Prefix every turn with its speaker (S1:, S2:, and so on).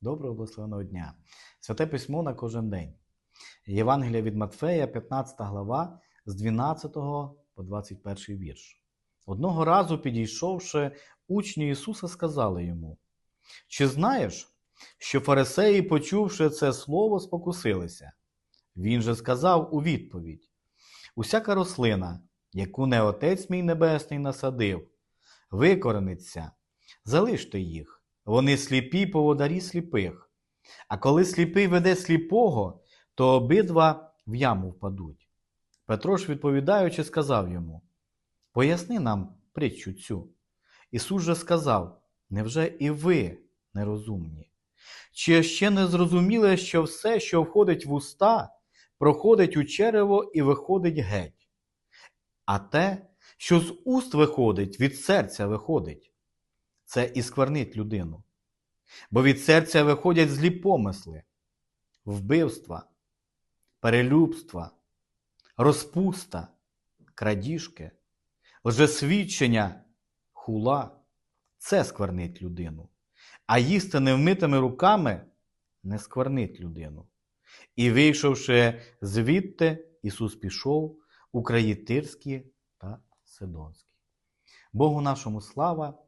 S1: Доброго благословеного дня. Святе письмо на кожен день. Євангелія від Матфея, 15 глава, з 12 по 21 вірш. Одного разу, підійшовши, учні Ісуса сказали йому: Чи знаєш, що фарисеї, почувши це слово, спокусилися? Він же сказав у відповідь: Усяка рослина, яку не Отець мій Небесний насадив, викорениться, залиште їх. Вони сліпі поводарі сліпих. А коли сліпий веде сліпого, то обидва в яму впадуть. Петро ж, відповідаючи, сказав йому: Поясни нам притчу цю. Ісус же сказав: Невже і ви нерозумні? Чи ще не зрозуміли, що все, що входить в уста, проходить у черево і виходить геть? А те, що з уст виходить, від серця виходить, це і сквернить людину. Бо від серця виходять злі помисли, вбивства, перелюбства, розпуста, крадіжки, лжесвідчення, хула це сквернить людину. А їсти невмитими руками не сквернить людину. І, вийшовши звідти, Ісус пішов у краї Тирські та Сидонські. Богу нашому слава